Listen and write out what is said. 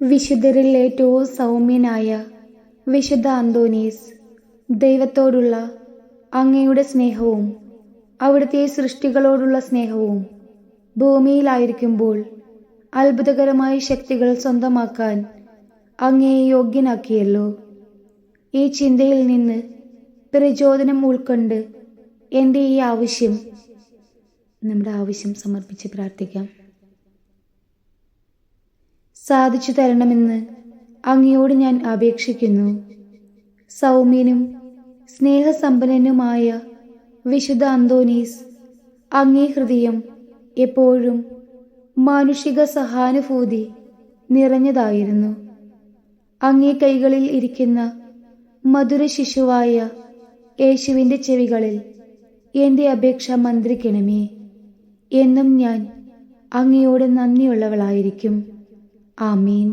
വിശുദ്ധരിൽ ഏറ്റവും സൗമ്യനായ വിശുദ്ധ അന്തോനീസ് ദൈവത്തോടുള്ള അങ്ങയുടെ സ്നേഹവും അവിടുത്തെ സൃഷ്ടികളോടുള്ള സ്നേഹവും ഭൂമിയിലായിരിക്കുമ്പോൾ അത്ഭുതകരമായ ശക്തികൾ സ്വന്തമാക്കാൻ അങ്ങയെ യോഗ്യനാക്കിയല്ലോ. ഈ ചിന്തയിൽ നിന്ന് പ്രചോദനം ഉൾക്കൊണ്ട് എന്റെ ഈ ആവശ്യം നമ്മുടെ ആവശ്യം സമർപ്പിച്ച് പ്രാർത്ഥിക്കാം. സാധിച്ചു തരണമെന്ന് അങ്ങയോട് ഞാൻ അപേക്ഷിക്കുന്നു. സൗമ്യനും സ്നേഹസമ്പന്നനുമായ വിശുദ്ധ അന്തോനീസ് അങ്ങേ ഹൃദയം എപ്പോഴും മാനുഷിക സഹാനുഭൂതി നിറഞ്ഞതായിരുന്നു. അങ്ങേ കൈകളിൽ ഇരിക്കുന്ന മധുര ശിശുവായ യേശുവിന്റെ ചെവികളിൽ എന്റെ അപേക്ഷ മന്ത്രിക്കണമേ. എന്നും ഞാൻ അങ്ങയോട് നന്ദിയുള്ളവളായിരിക്കും. ആമീൻ